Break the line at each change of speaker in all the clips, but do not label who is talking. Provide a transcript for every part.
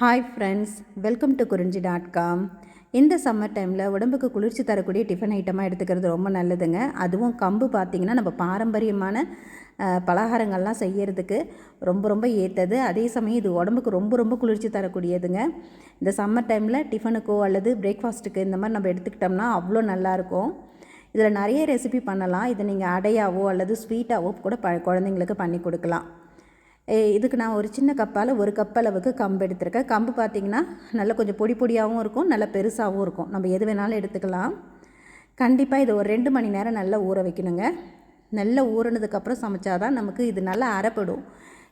Hi friends welcome to Kurinji dot com இந்த summer டைமில் உடம்புக்கு குளிர்ச்சி தரக்கூடிய டிஃபன் ஐட்டமாக எடுத்துக்கிறது ரொம்ப நல்லதுங்க. அதுவும் கம்பு பார்த்திங்கன்னா நம்ம பாரம்பரியமான பலகாரங்கள்லாம் செய்யறதுக்கு ரொம்ப ரொம்ப ஏற்றது அதே சமயம் இது உடம்புக்கு ரொம்ப ரொம்ப குளிர்ச்சி தரக்கூடியதுங்க. இந்த சம்மர் டைமில் டிஃபனுக்கோ அல்லது பிரேக்ஃபாஸ்ட்டுக்கு இந்த மாதிரி நம்ம எடுத்துக்கிட்டோம்னா அவ்வளோ நல்லாயிருக்கும் இதில் நிறைய ரெசிபி பண்ணலாம். இதை நீங்கள் அடையாவோ அல்லது ஸ்வீட்டாவோ கூட ப குழந்தைங்களுக்கு பண்ணி கொடுக்கலாம். இதுக்கு நான் ஒரு சின்ன கப்பால் ஒரு கப் அளவுக்கு கம்பு எடுத்திருக்கேன். கம்பு பார்த்திங்கன்னா நல்லா கொஞ்சம் பொடி பொடியாகவும் இருக்கும் நல்லா பெருசாகவும் இருக்கும். நம்ம எது வேணாலும் எடுத்துக்கலாம். கண்டிப்பாக இது ஒரு ரெண்டு மணி நேரம் நல்லா ஊற வைக்கணுங்க. நல்லா ஊறினதுக்கப்புறம் சமைச்சா தான் நமக்கு இது நல்லா அரைப்படும்.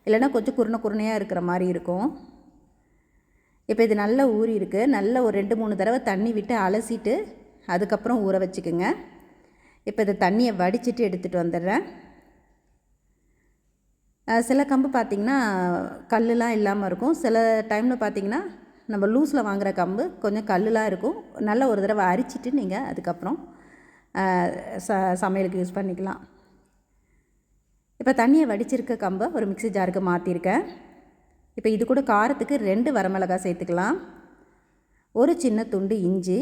இல்லைன்னா கொஞ்சம் குருணை குருணையாக இருக்கிற மாதிரி இருக்கும். இப்போ இது நல்லா ஊறி இருக்கு. நல்லா ஒரு ரெண்டு மூணு தடவை தண்ணி விட்டு அலசிட்டு அதுக்கப்புறம் ஊற வச்சுக்குங்க. இப்போ இதை தண்ணியை வடிச்சிட்டு எடுத்துகிட்டு வந்துடுறேன். சில கம்பு பார்த்திங்கன்னா கல்லுலாம் இல்லாமல் இருக்கும். சில டைமில் பார்த்திங்கன்னா நம்ம லூஸில் வாங்குகிற கம்பு கொஞ்சம் கல்லுலாம் இருக்கும். நல்லா ஒரு தடவை அரிச்சிட்டு நீங்கள் அதுக்கப்புறம் ச சமையலுக்கு யூஸ் பண்ணிக்கலாம். இப்போ தண்ணியை வடிச்சிருக்க கம்பை ஒரு மிக்ஸி ஜாருக்கு மாற்றிருக்கேன் இப்போ இது கூட காரத்துக்கு ரெண்டு வரமிளகாய் சேர்த்துக்கலாம். ஒரு சின்ன துண்டு இஞ்சி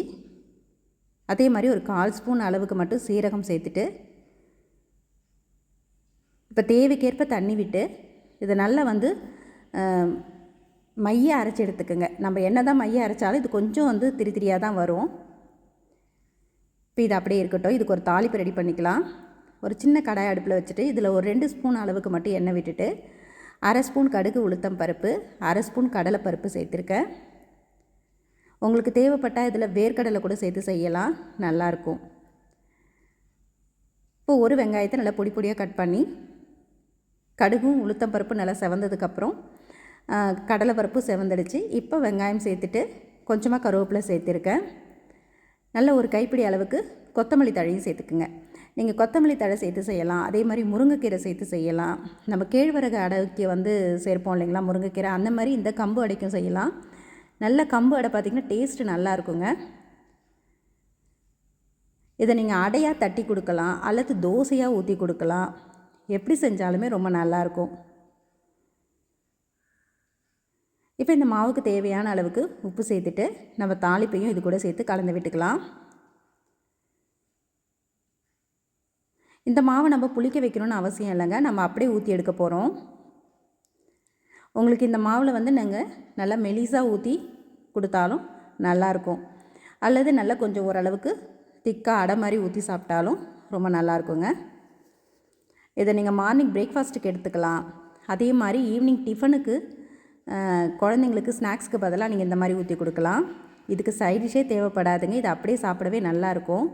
அதே மாதிரி ஒரு கால் ஸ்பூன் அளவுக்கு மட்டும் சீரகம் சேர்த்துட்டு இப்போ தேவைக்கேற்ப தண்ணி விட்டு இதை நல்லா வந்து மைய அரைச்சி எடுத்துக்கோங்க. நம்ம என்ன தான் மைய அரைச்சாலும் இது கொஞ்சம் வந்து திரி திரியாக தான் வரும். இப்போ இது அப்படியே இருக்கட்டும். இதுக்கு ஒரு தாளிப்பு ரெடி பண்ணிக்கலாம். ஒரு சின்ன கடாய் அடுப்பில் வச்சுட்டு இதில் ஒரு ரெண்டு ஸ்பூன் அளவுக்கு மட்டும் எண்ணெய் விட்டுட்டு அரை ஸ்பூன் கடுகு உளுத்தம் பருப்பு அரை ஸ்பூன் கடலைப்பருப்பு சேர்த்துருக்கேன். உங்களுக்கு தேவைப்பட்டால் இதில் வேர்க்கடலை கூட சேர்த்து செய்யலாம். நல்லாயிருக்கும் இப்போ ஒரு வெங்காயத்தை நல்லா பொடி பொடியாக கட் பண்ணி கடுகும் உளுத்தம் பருப்பு நல்லா செவந்ததுக்கப்புறம் கடலை பருப்பு செவந்தடிச்சு இப்போ வெங்காயம் சேர்த்துட்டு கொஞ்சமாக கருவேப்பிலை சேர்த்துருக்கேன். நல்ல ஒரு கைப்பிடி அளவுக்கு கொத்தமல்லி தழையும் சேர்த்துக்குங்க. நீங்கள் கொத்தமல்லி தழை சேர்த்து செய்யலாம். அதே மாதிரி முருங்கைக்கீரை சேர்த்து செய்யலாம். நம்ம கேழ்வரகு அடைக்கு வந்து சேர்ப்போம் இல்லைங்களா முருங்கைக்கீரை அந்த மாதிரி இந்த கம்பு அடைக்கும் செய்யலாம். நல்ல கம்பு அடை பார்த்திங்கன்னா டேஸ்ட்டு நல்லா இருக்குங்க. இதை நீங்கள் அடையாக தட்டி கொடுக்கலாம் அல்லது தோசையாக ஊற்றி கொடுக்கலாம். எப்படி செஞ்சாலுமே ரொம்ப நல்லாயிருக்கும். இப்போ இந்த மாவுக்கு தேவையான அளவுக்கு உப்பு சேர்த்துட்டு நம்ம தாளிப்பையும் இது கூட சேர்த்து கலந்து விட்டுக்கலாம். இந்த மாவை நம்ம புளிக்க வைக்கணும்னு அவசியம் இல்லைங்க. நம்ம அப்படியே ஊற்றி எடுக்க போகிறோம் உங்களுக்கு இந்த மாவில் வந்து நாங்கள் நல்லா மெலிசாக ஊற்றி கொடுத்தாலும் நல்லாயிருக்கும். அல்லது நல்லா கொஞ்சம் ஓரளவுக்கு திக்காக அடை மாதிரி ஊற்றி சாப்பிட்டாலும் ரொம்ப நல்லாயிருக்குங்க. இதை நீங்கள் மார்னிங் பிரேக்ஃபாஸ்ட்டுக்கு எடுத்துக்கலாம். அதே மாதிரி ஈவினிங் டிஃபனுக்கு குழந்தைங்களுக்கு ஸ்நாக்ஸ்க்கு பதிலாக நீங்கள் இந்த மாதிரி ஊற்றி கொடுக்கலாம். இதுக்கு சைடிஷே தேவைப்படாதுங்க. இது அப்படியே சாப்பிடவே நல்லாயிருக்கும்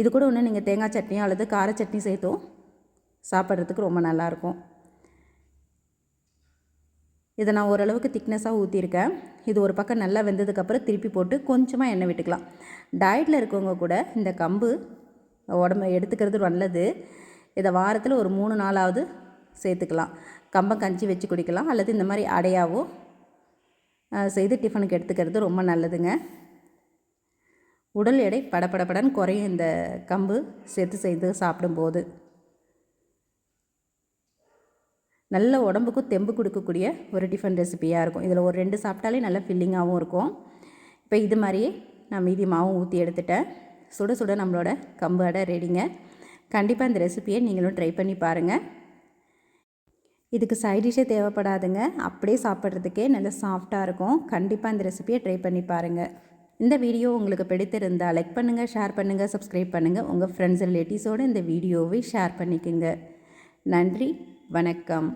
இது கூட ஒன்று நீங்கள் தேங்காய் சட்னியோ அல்லது கார சட்னி சேர்த்தும் சாப்பிட்றதுக்கு ரொம்ப நல்லாயிருக்கும் இதை நான் ஓரளவுக்கு திக்னஸாக ஊற்றிருக்கேன் இது ஒரு பக்கம் நல்லா வெந்ததுக்கப்புறம் திருப்பி போட்டு கொஞ்சமாக எண்ணெய் விட்டுக்கலாம். டயட்டில் இருக்கவங்க கூட இந்த கம்பு உடம்பு எடுத்துக்கிறது நல்லது. இதை வாரத்தில் ஒரு மூணு நாளாவது சேர்த்துக்கலாம். கம்பம் கஞ்சி வச்சு குடிக்கலாம். அல்லது இந்த மாதிரி அடையாவோ செய்து டிஃபனுக்கு எடுத்துக்கிறது ரொம்ப நல்லதுங்க. உடல் எடை படபடபடன்னு குறையும் இந்த கம்பு. சேர்த்து செய்து சாப்பிடும்போது. நல்ல உடம்புக்கும் தெம்பு கொடுக்கக்கூடிய ஒரு டிஃபன் ரெசிபியாக இருக்கும். இதில் ஒரு ரெண்டு சாப்பிட்டாலே நல்ல ஃபில்லிங்காகவும் இருக்கும். இப்போ இது மாதிரியே நான் மீதி மாவும் ஊற்றி எடுத்துட்டேன். சுட சுட நம்மளோட கம்பு அடை ரெடிங்க கண்டிப்பாக இந்த ரெசிபியை நீங்களும் ட்ரை பண்ணி பாருங்கள் இதுக்கு சைடிஷே தேவைப்படாதுங்க. அப்படியே சாப்பிட்றதுக்கே நல்ல சாஃப்டாக இருக்கும். கண்டிப்பாக இந்த ரெசிபியை ட்ரை பண்ணி பாருங்கள் இந்த வீடியோ உங்களுக்கு பிடித்திருந்தால் லைக் பண்ணுங்கள் ஷேர் பண்ணுங்கள் சப்ஸ்கிரைப் பண்ணுங்கள் உங்கள் ஃப்ரெண்ட்ஸ் ரிலேட்டிவ்ஸோடு இந்த வீடியோவை ஷேர் பண்ணிக்கோங்க. நன்றி வணக்கம்.